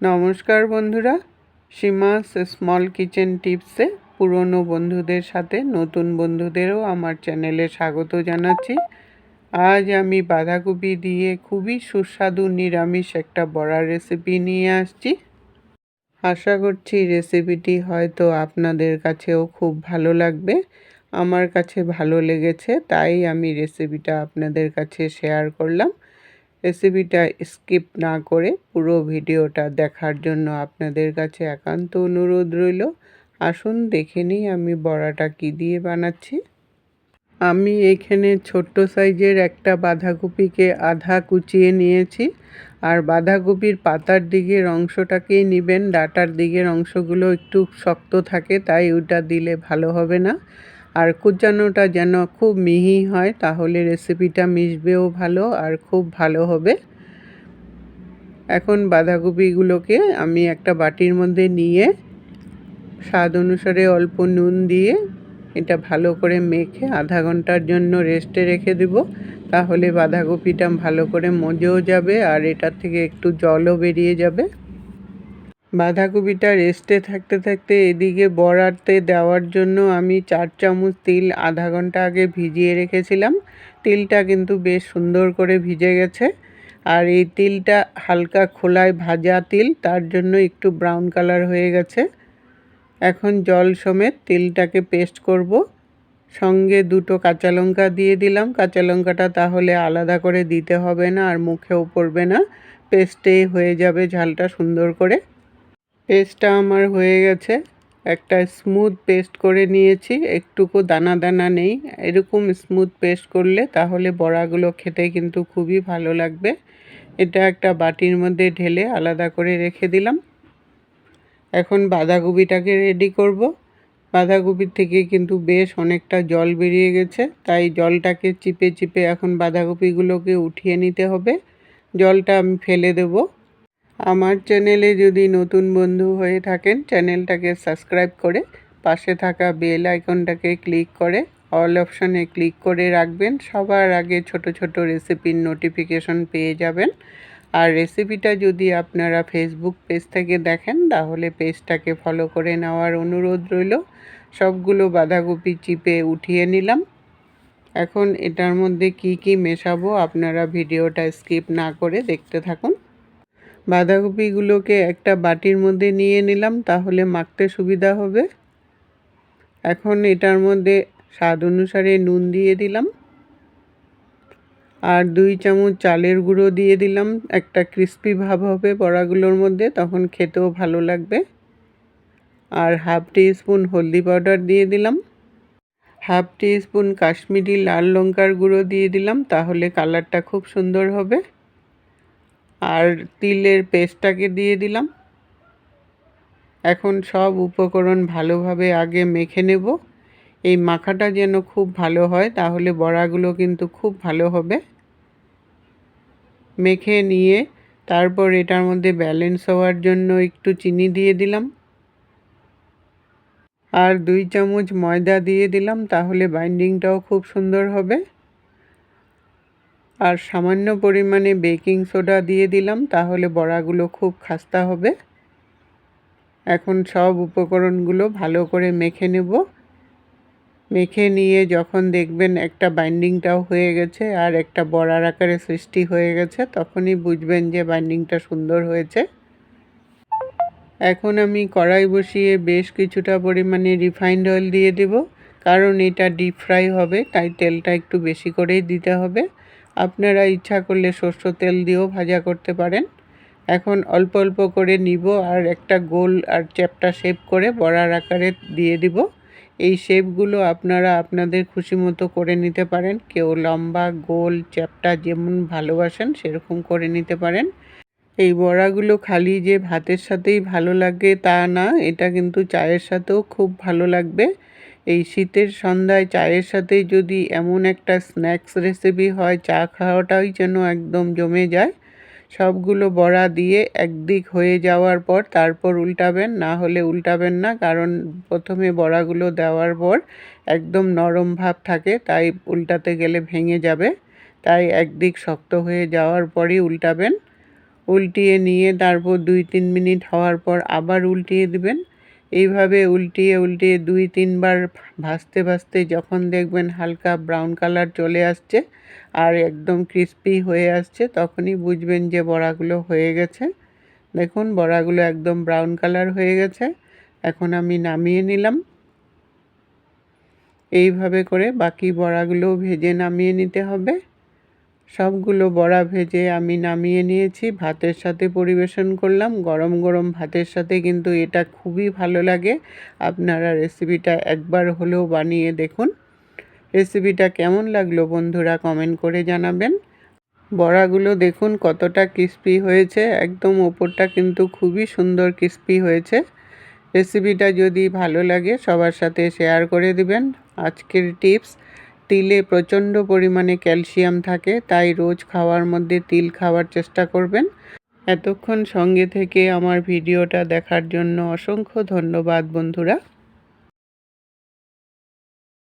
নমস্কার বন্ধুরা, সীমাস small kitchen টিপসে পুরনো বন্ধুদের সাথে নতুন বন্ধুদেরও আমার চ্যানেলে স্বাগত জানাচ্ছি। আজ আমি বাঁধাকপি দিয়ে খুবই সুস্বাদু নিরামিষ একটা বড়ার রেসিপি নিয়ে আসছি। আশা করছি রেসিপিটি হয়তো আপনাদের কাছেও খুব ভালো লাগবে। আমার কাছে ভালো লেগেছে, তাই আমি রেসিপিটা আপনাদের কাছে শেয়ার করলাম। রেসিপিটা স্কিপ না করে পুরো ভিডিওটা দেখার জন্য আপনাদের কাছে একান্ত অনুরোধ রইল। আসুন দেখে নিই আমি বড়াটা কি দিয়ে বানাচ্ছি। আমি এখানে ছোট্ট সাইজের একটা বাঁধাকপিকে আধা কুচিয়ে নিয়েছি। আর বাঁধাকপির পাতার দিকের অংশটাকেই নেবেন, ডাটার দিকের অংশগুলো একটু শক্ত থাকে, তাই ওটা দিলে ভালো হবে না। আর কুচানোটা যেন খুব মিহি হয়, তাহলে রেসিপিটা মিশবেও ভালো আর খুব ভালো হবে। এখন বাঁধাকপিগুলোকে আমি একটা বাটির মধ্যে নিয়ে, স্বাদ অনুসারে অল্প নুন দিয়ে এটা ভালো করে মেখে আধা ঘণ্টার জন্য রেস্টে রেখে দেব। তাহলে বাঁধাকপিটা ভালো করে মজেও যাবে আর এটার থেকে একটু জলও বেরিয়ে যাবে। বাঁধাকপিটা রেস্টে থাকতে থাকতে এদিকে বড়াতে দেওয়ার জন্য আমি চার চামচ তিল, আধা ঘণ্টা আগে ভিজিয়ে রেখেছিলাম। তিলটা কিন্তু বেশ সুন্দর করে ভিজে গেছে। আর এই তিলটা হালকা খোলায় ভাজা তিল, তার জন্য একটু ব্রাউন কালার হয়ে গেছে। এখন জল সমেত তিলটাকে পেস্ট করব। সঙ্গে দুটো কাঁচা লঙ্কা দিয়ে দিলাম। কাঁচা লঙ্কাটা তাহলে আলাদা করে দিতে হবে না আর মুখেও পড়বে না। পেস্টেই হয়ে যাবে ঝালটা সুন্দর করে। পেস্টটা আমার হয়ে গেছে। একটা স্মুথ পেস্ট করে নিয়েছি। একটুকু দানা দানা নেই। এরকম স্মুথ পেস্ট করলে তাহলে বড়াগুলো খেতে কিন্তু খুবই ভালো লাগবে। এটা একটা বাটির মধ্যে ঢেলে আলাদা করে রেখে দিলাম। এখন বাঁধাকপিটাকে রেডি করব। বাঁধাকপির থেকে কিন্তু বেশ অনেকটা জল বেরিয়ে গেছে। তাই জলটাকে চিপে চিপে এখন বাঁধাকপিগুলোকে উঠিয়ে নিতে হবে। জলটা আমি ফেলে দেবো। আমার চ্যানেলে যদি নতুন বন্ধু হয়ে থাকেন, চ্যানেলটাকে সাবস্ক্রাইব করে পাশে থাকা বেল আইকনটাকে ক্লিক করে, অল অপশানে ক্লিক করে রাখবেন। সবার আগে ছোট ছোট রেসিপির নোটিফিকেশন পেয়ে যাবেন। আর রেসিপিটা যদি আপনারা ফেসবুক পেজ থেকে দেখেন, তাহলে পেজটাকে ফলো করে নেওয়ার অনুরোধ রইল। সবগুলো বাঁধাকপি চিপে উঠিয়ে নিলাম। এখন এটার মধ্যে কি কি মেশাবো আপনারা ভিডিওটা স্কিপ না করে দেখতে থাকুন। বাঁধাকপিগুলোকে একটা বাটির মধ্যে নিয়ে নিলাম, তাহলে মাখতে সুবিধা হবে। এখন এটার মধ্যে স্বাদ অনুসারে নুন দিয়ে দিলাম। আর দুই চামচ চালের গুঁড়ো দিয়ে দিলাম। একটা ক্রিস্পি ভাব হবে বড়াগুলোর মধ্যে, তখন খেতেও ভালো লাগবে। আর হাফ টি স্পুন হলদি পাউডার দিয়ে দিলাম। হাফ টি স্পুন কাশ্মীরি লাল লঙ্কার গুঁড়ো দিয়ে দিলাম, তাহলে কালারটা খুব সুন্দর হবে। আর তিলের পেস্টটাকে দিয়ে দিলাম। এখন সব উপকরণ ভালোভাবে আগে মেখে নেব। এই মাখাটা যেন খুব ভালো হয়, তাহলে বড়াগুলো কিন্তু খুব ভালো হবে। মেখে নিয়ে তারপর এটার মধ্যে ব্যালেন্স হওয়ার জন্য একটু চিনি দিয়ে দিলাম। আর দুই চামচ ময়দা দিয়ে দিলাম, তাহলে বাইন্ডিংটাও খুব সুন্দর হবে। আর সামান্য পরিমাণে বেকিং সোডা দিয়ে দিলাম, তাহলে বড়াগুলো খুব খাস্তা হবে। এখন সব উপকরণগুলো ভালো করে মেখে নেব। মেখে নিয়ে যখন দেখবেন একটা বাইন্ডিংটাও হয়ে গেছে আর একটা বড়ার আকারে সৃষ্টি হয়ে গেছে, তখনই বুঝবেন যে বাইন্ডিংটা সুন্দর হয়েছে। এখন আমি কড়াই বসিয়ে বেশ কিছুটা পরিমাণে রিফাইন্ড অয়েল দিয়ে দেব, কারণ এটা ডিপ ফ্রাই হবে, তাই তেলটা একটু বেশি করেই দিতে হবে। আপনারা ইচ্ছা করলে সর্ষ তেল দিয়েও ভাজা করতে পারেন। এখন অল্প অল্প করে নিব আর একটা গোল আর চ্যাপটা শেপ করে বড়ার আকারে দিয়ে দিব। এই শেপগুলো আপনারা আপনাদের খুশি মতো করে নিতে পারেন। কেউ লম্বা, গোল, চ্যাপটা যেমন ভালোবাসেন সেরকম করে নিতে পারেন। এই বড়াগুলো খালি যে ভাতের সাথেই ভালো লাগে তা না, এটা কিন্তু চায়ের সাথেও খুব ভালো লাগবে। এই শীতের সন্ধ্যায় চায়ের সাথে যদি এমন একটা স্ন্যাক্স রেসিপি হয়, চা খাওয়াটাই যেন একদম জমে যায়। সবগুলো বড়া দিয়ে একদিক হয়ে যাওয়ার পর তারপর উল্টাবেন, না হলে উল্টাবেন না, কারণ প্রথমে বড়াগুলো দেওয়ার পর একদম নরম ভাব থাকে, তাই উল্টাতে গেলে ভেঙে যাবে। তাই একদিক শক্ত হয়ে যাওয়ার পরই উল্টাবেন। উল্টিয়ে নিয়ে তারপর দুই তিন মিনিট হওয়ার পর আবার উল্টিয়ে দিবেন। এইভাবে উল্টিয়ে উল্টিয়ে দুই তিনবার ভাজতে ভাজতে যখন দেখবেন হালকা ব্রাউন কালার চলে আসছে আর একদম ক্রিস্পি হয়ে আসছে, তখনই বুঝবেন যে বড়াগুলো হয়ে গেছে। দেখুন, বড়াগুলো একদম ব্রাউন কালার হয়ে গেছে। এখন আমি নামিয়ে নিলাম। এইভাবে করে বাকি বড়াগুলো ভেজে নামিয়ে নিতে হবে। সবগুলো বড়া ভেজে আমি নামিয়ে নিয়েছি, ভাতের সাথে পরিবেশন করলাম। গরম গরম ভাতের সাথে কিন্তু এটা খুবই ভালো লাগে। আপনারা রেসিপিটা একবার হলেও বানিয়ে দেখুন। রেসিপিটা কেমন লাগল বন্ধুরা কমেন্ট করে জানাবেন। বড়াগুলো দেখুন কতটা ক্রিস্পি হয়েছে, একদম ওপরটা কিন্তু খুবই সুন্দর ক্রিস্পি হয়েছে। রেসিপিটা যদি ভালো লাগে সবার সাথে শেয়ার করে দিবেন। আজকের টিপস তিলে প্রচণ্ড পরিমাণে ক্যালসিয়াম থাকে, তাই রোজ খাওয়ার মধ্যে তিল খাওয়ার চেষ্টা করবেন। এতক্ষণ সঙ্গে থেকে আমার ভিডিওটা দেখার জন্য অসংখ্য ধন্যবাদ বন্ধুরা।